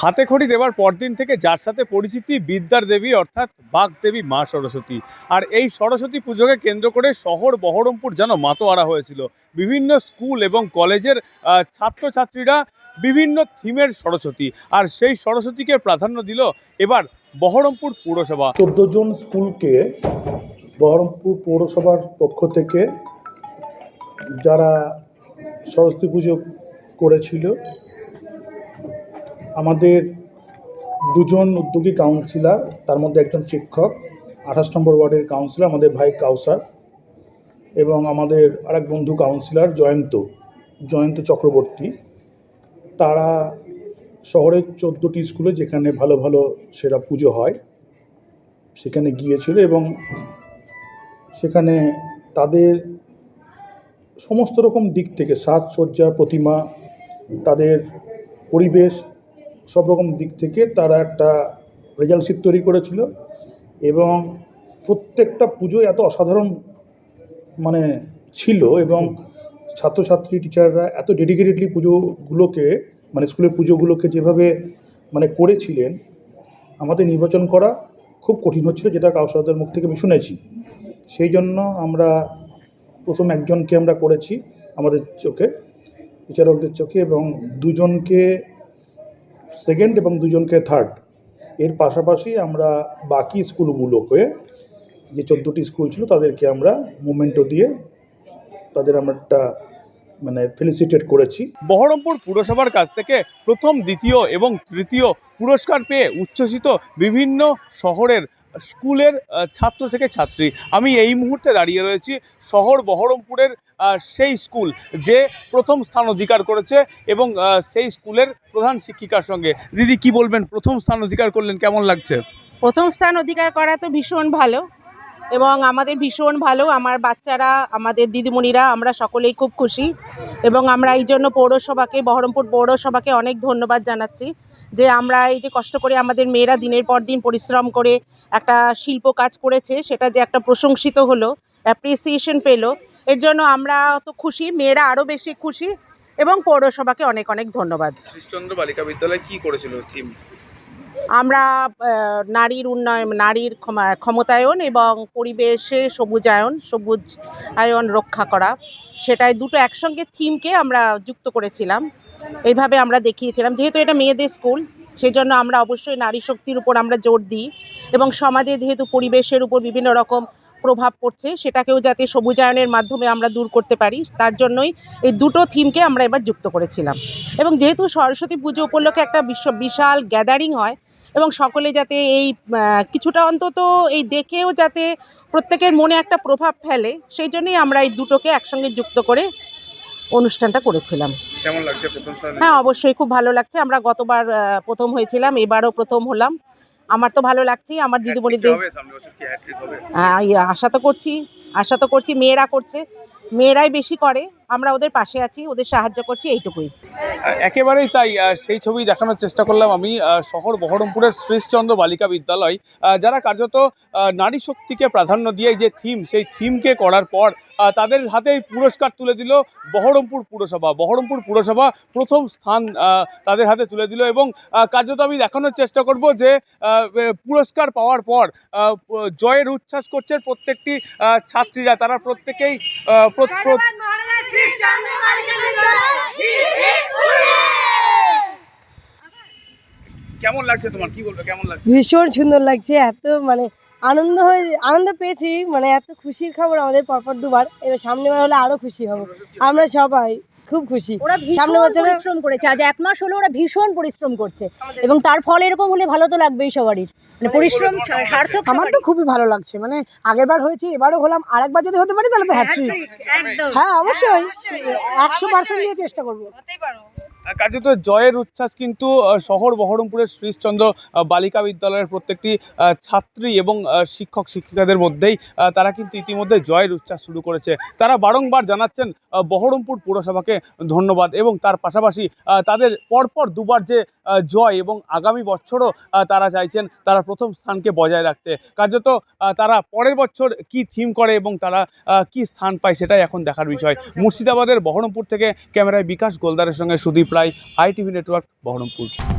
হাতে খড়ি দেওয়ার পরদিন থেকে যার সাথে পরিচিতি বিদ্যার দেবী অর্থাৎ বাগদেবী মা সরস্বতী। আর এই সরস্বতী পুজোকে কেন্দ্র করে শহর বহরমপুর যেন মাতোয়ারা হয়েছিল। বিভিন্ন স্কুল এবং কলেজের ছাত্রছাত্রীরা বিভিন্ন থিমের সরস্বতী। আর সেই সরস্বতীকে প্রাধান্য দিল এবার বহরমপুর পৌরসভা। চোদ্দ জন স্কুলকে বহরমপুর পৌরসভার পক্ষ থেকে যারা সরস্বতী পুজো করেছিল আমাদের দুজন উদ্যোগী কাউন্সিলর তার মধ্যে একজন শিক্ষক, আঠাশ নম্বর ওয়ার্ডের কাউন্সিলর আমাদের ভাই কাউসার এবং আমাদের আরেক বন্ধু কাউন্সিলর জয়ন্ত জয়ন্ত চক্রবর্তী। তারা শহরের চোদ্দোটি স্কুলে যেখানে ভালো ভালো সেরা পুজো হয়, সেখানে গিয়েছিল এবং সেখানে তাদের সমস্ত রকম দিক থেকে সাজসজ্জা, প্রতিমা, তাদের পরিবেশ সব রকম দিক থেকে তারা একটা রেজাল্ট শিট তৈরি করেছিল এবং প্রত্যেকটা পুজো এত অসাধারণ মানে ছিল এবং ছাত্রছাত্রী, টিচাররা এত ডেডিকেটেডলি পুজোগুলোকে মানে স্কুলের পুজোগুলোকে যেভাবে মানে করেছিলেন, আমাদের নির্বাচন করা খুব কঠিন হচ্ছিল, যেটা কাউসাদের মুখ থেকে আমি শুনেছি। সেই জন্য আমরা প্রথম একজনকে আমরা করেছি, আমাদের চোখে, বিচারকদের চোখে এবং দুজনকে সেকেন্ড এবং দুজনকে থার্ড এর পাশাপাশি আমরা বাকি স্কুলগুলোকে, যে চোদ্দোটি স্কুল ছিল তাদেরকে আমরা মুমেন্টো দিয়ে তাদের আমরা একটা মানে ফেলিসিটেট করেছি। বহরমপুর পুরসভার কাছ থেকে প্রথম, দ্বিতীয় এবং তৃতীয় পুরস্কার পেয়ে উচ্ছ্বসিত বিভিন্ন শহরের স্কুলের ছাত্র থেকে ছাত্রী। আমি এই মুহূর্তে দাঁড়িয়ে রয়েছি শহর বহরমপুরের সেই স্কুল যে প্রথম স্থান অধিকার করেছে এবং সেই স্কুলের প্রধান শিক্ষিকার সঙ্গে। দিদি, কি বলবেন? প্রথম স্থান অধিকার করলেন, কেমন লাগছে? প্রথম স্থান অধিকার করা তো ভীষণ ভালো এবং আমাদের ভীষণ ভালো। আমার বাচ্চারা, আমাদের দিদিমণিরা, আমরা সকলেই খুব খুশি এবং আমরা এই জন্য পৌরসভাকে, বহরমপুর পৌরসভাকে অনেক ধন্যবাদ জানাচ্ছি। যে আমরা এই যে কষ্ট করে আমাদের মেয়েরা দিনের পর দিন পরিশ্রম করে একটা শিল্প কাজ করেছে, সেটা যে একটা প্রশংসিত হলো অ্যাপ্রিসিয়েশন পেল, এর জন্য আমরা তো খুশি, মেয়েরা আরও বেশি খুশি এবং পৌরসভাকে অনেক অনেক ধন্যবাদ। শ্রীশচন্দ্র বালিকা বিদ্যালয় কি করেছিল থিম আমরা নারীর উন্নয়ন, নারীর ক্ষমা- ক্ষমতায়ন এবং পরিবেশে সবুজায়ন সবুজ আয়ন রক্ষা করা, সেটাই দুটো একসঙ্গে থিমকে আমরা যুক্ত করেছিলাম। এইভাবে আমরা দেখিয়েছিলাম, যেহেতু এটা মেয়েদের স্কুল, সেজন্য আমরা অবশ্যই নারী শক্তির উপর আমরা জোর দিই এবং সমাজে যেহেতু পরিবেশের উপর বিভিন্ন রকম প্রভাব পড়ছে, সেটাকেও যাতে সবুজায়নের মাধ্যমে আমরা দূর করতে পারি, তার জন্যই এই দুটো থিমকে আমরা এবার যুক্ত করেছিলাম। এবং যেহেতু সরস্বতী পুজো উপলক্ষে একটা বিশ্ব বিশাল গ্যাদারিং হয় এবং সকলে যাতে এই কিছুটা অন্তত এই দেখেও যাতে প্রত্যেকের মনে একটা প্রভাব ফেলে সেই জন্যই আমরা এই দুটোকে একসঙ্গে যুক্ত করে অনুষ্ঠানটা করেছিলাম। কেমন লাগছে প্রথম হ্যাঁ অবশ্যই খুব ভালো লাগছে। আমরা গতবার প্রথম হয়েছিলাম এবারও প্রথম হলাম। আমার তো ভালো লাগছেই আমার দিদিমণিদের হ্যাঁ, আশা তো করছি আশা তো করছি মেয়েরা করছে। মেয়েরাই বেশি করে আমরা ওদের পাশে আছি ওদের সাহায্য করছি এইটুকুই। একেবারেই তাই সেই ছবি দেখানোর চেষ্টা করলাম আমি শহর বহরমপুরের শ্রীশচন্দ্র বালিকা বিদ্যালয় যারা কার্যত নারী শক্তিকে প্রাধান্য দিয়ে যে থিম সেই থিমকে করার পর তাদের হাতেই পুরস্কার তুলে দিল বহরমপুর পুরসভা। বহরমপুর পুরসভা প্রথম স্থান তাদের হাতে তুলে দিল এবং কার্যত আমি দেখানোর চেষ্টা করব যে পুরস্কার পাওয়ার পর জয়ের উচ্ছ্বাস করছে প্রত্যেকটি ছাত্রীরা। তারা প্রত্যেকেই কেমন লাগছে তোমার? কি বলবে? কেমন লাগছে? ভীষণ সুন্দর লাগছে এত মানে আনন্দ হয়ে আনন্দ পেয়েছি মানে এত খুশির খবর আমাদের পরপর দুবার। এবার সামনেবার হলে আরও খুশি হব। আমরা সবাই খুব খুশি। ওরা সামনের বছরে- পরিশ্রম করেছে। আজ এক মাস হলো ওরা ভীষণ পরিশ্রম করছে। এবং তার ফল এরকম হলে ভালো তো লাগবেই সবারই। মানে পরিশ্রম সার্থক আমার তো খুবই ভালো লাগছে মানে আগের বার হয়েছে এবারও হলাম আরেকবার যদি হতে পারি তাহলে তো হ্যাট্রিক হ্যাঁ অবশ্যই। একশো পার্সেন্ট দিয়ে চেষ্টা করব। কার্যত জয়ের উচ্ছ্বাস কিন্তু শহর বহরমপুরের শ্রীশচন্দ্র বালিকা বিদ্যালয়ের প্রত্যেকটি ছাত্রী এবং শিক্ষক শিক্ষিকাদের মধ্যেই তারা কিন্তু ইতিমধ্যে জয়ের উচ্ছ্বাস শুরু করেছে। তারা বারংবার জানাচ্ছেন বহরমপুর পুরসভাকে ধন্যবাদ এবং তার পাশাপাশি তাদের পরপর দুবার যে জয় এবং আগামী বছরও তারা চাইছেন তারা প্রথম স্থানকে বজায় রাখতে। কার্যত তারা পরের বছর কি থিম করে এবং তারা কি স্থান পায় সেটাই এখন দেখার বিষয়। মুর্শিদাবাদের বহরমপুর থেকে ক্যামেরায় বিকাশ গোলদারের সঙ্গে সুদীপ রায় আইটিভি নেটওয়ার্ক বহরমপুর।